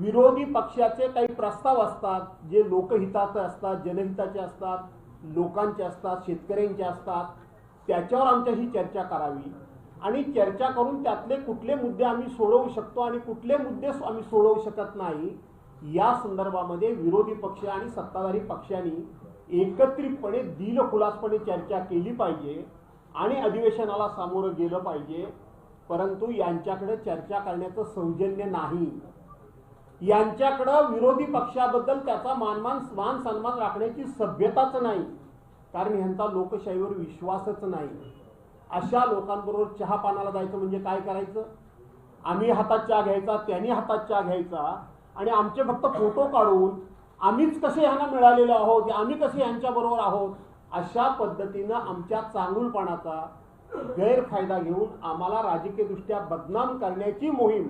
विरोधी पक्षाचे काही प्रस्ताव असतात जे लोकहिताचे असतात जनहिताचे असतात लोकांचे असतात शेतकऱ्यांचे असतात त्याच्यावर आमच्याशी चर्चा करावी. आणि चर्चा करून त्यातले कुठले मुद्दे आम्ही सोडवू शकतो आणि कुठले मुद्दे आम्ही सोडवू शकत नाही या संदर्भामध्ये विरोधी पक्ष आणि सत्ताधारी पक्षांनी एकत्रितपणे दिलखुलासपणे चर्चा केली पाहिजे आणि अधिवेशनाला सामोरं गेलं पाहिजे. परंतु यांच्याकडे चर्चा करण्याचं सौजन्य नाही. यांच्याकडं विरोधी पक्षाबद्दल त्याचा मानमान मान सन्मान राखण्याची सभ्यताच नाही. कारण ह्यांचा लोकशाहीवर विश्वासच नाही. अशा लोकांबरोबर चहा पानाला जायचं म्हणजे काय करायचं? आम्ही हातात चहा घ्यायचा त्यांनी हातात चहा घ्यायचा. आणि आमचे फक्त फोटो काढून आम्हीच कसे ह्यांना मिळालेलो आहोत आम्ही कसे यांच्याबरोबर आहोत? अशा पद्धतीनं आमच्या चांगुलपणाचा गैरफायदा घेऊन आम्हाला राजकीयदृष्ट्या बदनाम करण्याची मोहीम.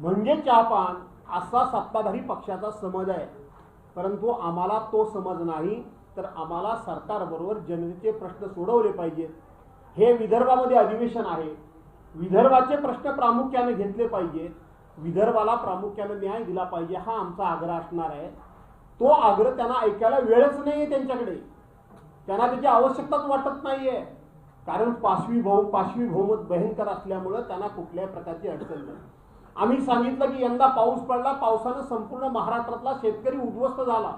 म्हणजे चहापान असा सत्ताधारी पक्षाचा समज आहे. परंतु आम्हाला तो समज नाही तर आम्हाला सरकारबरोबर जनतेचे प्रश्न सोडवले पाहिजेत. हे विदर्भामध्ये अधिवेशन आहे. विदर्भाचे प्रश्न प्रामुख्याने घेतले पाहिजेत. विदर्भाला प्रामुख्याने न्याय दिला पाहिजे हा आमचा आग्रह असणार आहे. तो आग्रह त्यांना ऐकायला वेळच नाहीये त्यांच्याकडे. त्यांना त्याची आवश्यकताच वाटत नाहीये. कारण पाशवी भाऊ पाशवी बहुमत भयंकर असल्यामुळं त्यांना कुठल्याही प्रकारची अडचण नाही. आम्ही सांगितलं की यंदा पाऊस पडला पावसानं संपूर्ण महाराष्ट्रातला शेतकरी उद्ध्वस्त झाला.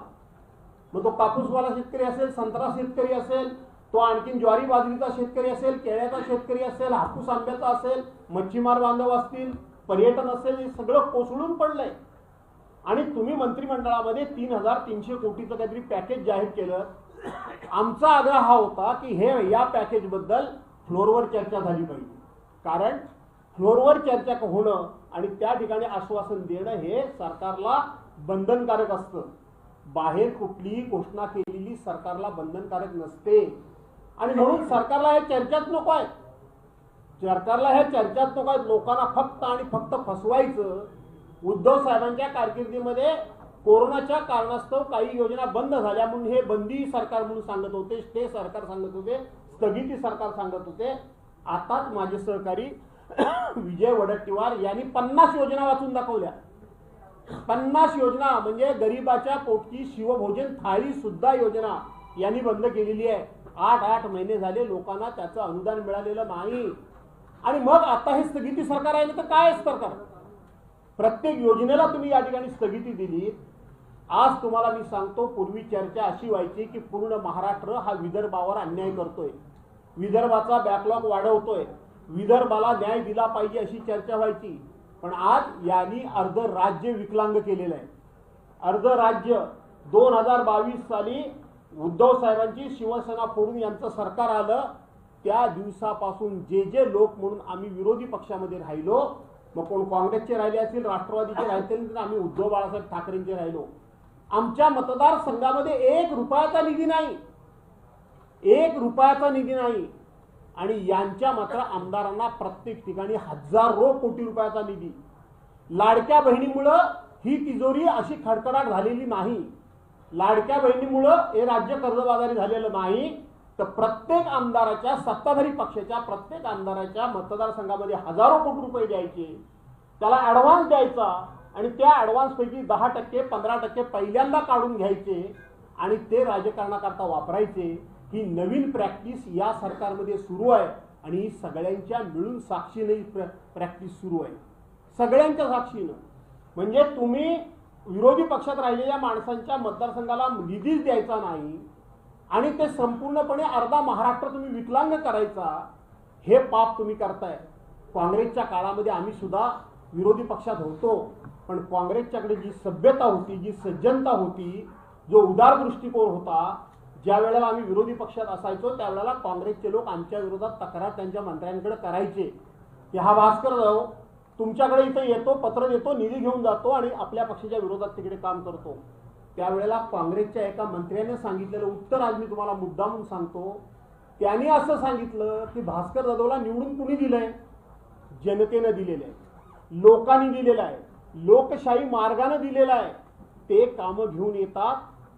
मग तो कापूसवाला शेतकरी असेल संत्रा शेतकरी असेल तो आणखीन ज्वारी बाजरीचा शेतकरी असेल केळ्याचा शेतकरी असेल हापूस आंब्याचा असेल मच्छीमार बांधव असतील पर्यटन असेल हे सगळं कोसळून पडलंय. आणि तुम्ही मंत्रिमंडळामध्ये तीन हजार तीनशे कोटीचं काहीतरी पॅकेज जाहीर केलं. आमचा आग्रह हा होता की हे या पॅकेजबद्दल फ्लोअरवर चर्चा झाली पाहिजे. कारण फ्लोरवर चर्चा होणं आणि त्या ठिकाणी आश्वासन देणं हे सरकारला बंधनकारक असतं. बाहेर कुठलीही घोषणा केलेली सरकारला बंधनकारक नसते. आणि म्हणून सरकारला हे चर्चाच नको आहे सरकारला ह्या चर्चाच नको आहे लोकांना फक्त आणि फक्त फसवायचं. उद्धव साहेबांच्या कारकिर्दीमध्ये कोरोनाच्या कारणास्तव काही योजना बंद झाल्या म्हणून हे बंदी सरकार म्हणून सांगत होते. स्टे सरकार सांगत होते. स्थगिती सरकार सांगत होते. आताच माझे सहकारी विजय वडट्टीवार यांनी पन्नास योजना वाचून दाखवल्या. पन्नास योजना म्हणजे गरिबाच्या पोटची शिवभोजन थाळी सुद्धा योजना यांनी बंद केलेली आहे. आठ आठ महिने झाले लोकांना त्याचं अनुदान मिळालेलं नाही. आणि मग आता हे स्थगिती सरकार आहे ना तर काय आहे सरकार? प्रत्येक योजनेला तुम्ही या ठिकाणी स्थगिती दिली. आज तुम्हाला मी सांगतो पूर्वी चर्चा अशी व्हायची की पूर्ण महाराष्ट्र हा विदर्भावर अन्याय करतोय. विदर्भाचा बॅकलॉग वाढवतोय. विदर्भाला न्याय दिला पाहिजे अशी चर्चा व्हायची. पण आज यांनी अर्ध राज्य विकलांग केलेलं आहे. अर्ध राज्य दोन हजार बावीस साली उद्धव साहेबांची शिवसेना फोडून यांचं सरकार आलं. त्या दिवसापासून जे जे लोक म्हणून आम्ही विरोधी पक्षामध्ये राहिलो मग कोण काँग्रेसचे राहिले असतील राष्ट्रवादीचे राहिले असतील आम्ही उद्धव बाळासाहेब ठाकरेंचे राहिलो. आमच्या मतदारसंघामध्ये एक रुपयाचा निधी नाही. एक रुपयाचा निधी नाही. आणि यांच्या मात्र आमदारांना प्रत्येक ठिकाणी हजारो कोटी रुपयाचा निधी. लाडक्या बहिणीमुळं ही तिजोरी अशी खडखडाट झालेली नाही. लाडक्या बहिणीमुळं हे राज्य कर्जबाजारी झालेलं नाही. तर प्रत्येक आमदाराच्या सत्ताधारी पक्षाच्या प्रत्येक आमदाराच्या मतदारसंघामध्ये हजारो कोटी रुपये द्यायचे. त्याला ऍडव्हान्स द्यायचा आणि त्या ॲडव्हान्सपैकी दहा टक्के पंधरा टक्के पहिल्यांदा काढून घ्यायचे आणि ते राजकारणाकरता वापरायचे. ही नवीन प्रॅक्टिस या सरकारमध्ये सुरू आहे आणि ही सगळ्यांच्या मिळून साक्षीने ही प्रॅक्टिस सुरू आहे. सगळ्यांच्या साक्षीनं. म्हणजे तुम्ही विरोधी पक्षात राहिलेल्या माणसांच्या मतदारसंघाला निधीच द्यायचा नाही आणि ते संपूर्णपणे अर्धा महाराष्ट्र तुम्ही विकलांग करायचा हे पाप तुम्ही करताय. काँग्रेसच्या काळामध्ये आम्ही सुद्धा विरोधी पक्षात होतो पण काँग्रेसच्याकडे जी सभ्यता होती जी सज्जनता होती जो उदार दृष्टिकोन होता ज्या वेळेला आम्ही विरोधी पक्षात असायचो त्यावेळेला काँग्रेसचे लोक आमच्या विरोधात तक्रार त्यांच्या मंत्र्यांकडे करायचे. की हा भास्कर जाऊ तुमच्याकडे इथं येतो पत्र देतो निधी घेऊन जातो आणि आपल्या पक्षाच्या विरोधात तिकडे काम करतो. त्यावेळेला काँग्रेसच्या एका मंत्र्याने सांगितलेलं उत्तर आज मी तुम्हाला मुद्दा म्हणून सांगतो. त्यांनी असं सांगितलं की भास्कर जाधवला निवडून कुणी दिलंय? जनतेनं दिलेलं आहे लोकांनी दिलेलं आहे. लोकशाही मार्गानं दिलेलं आहे. ते कामं घेऊन येतात.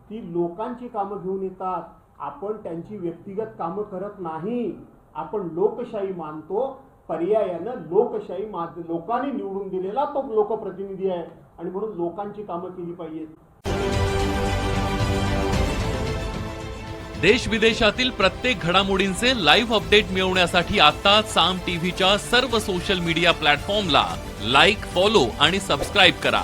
ती लोकांची कामं घेऊन येतात. आपण त्यांची व्यक्तिगत कामं करत नाही. आपण लोकशाही मानतो. पर्यायानं लोकशाही मा लोकांनी निवडून दिलेला तो लोकप्रतिनिधी आहे. आणि म्हणून लोकांची कामं केली पाहिजेत. देश विदेशातील प्रत्येक घडामोडींचे लाईव्ह अपडेट मिळवण्यासाठी आता साम टीव्हीच्या सर्व सोशल मीडिया प्लॅटफॉर्मला लाईक फॉलो आणि सबस्क्राईब करा.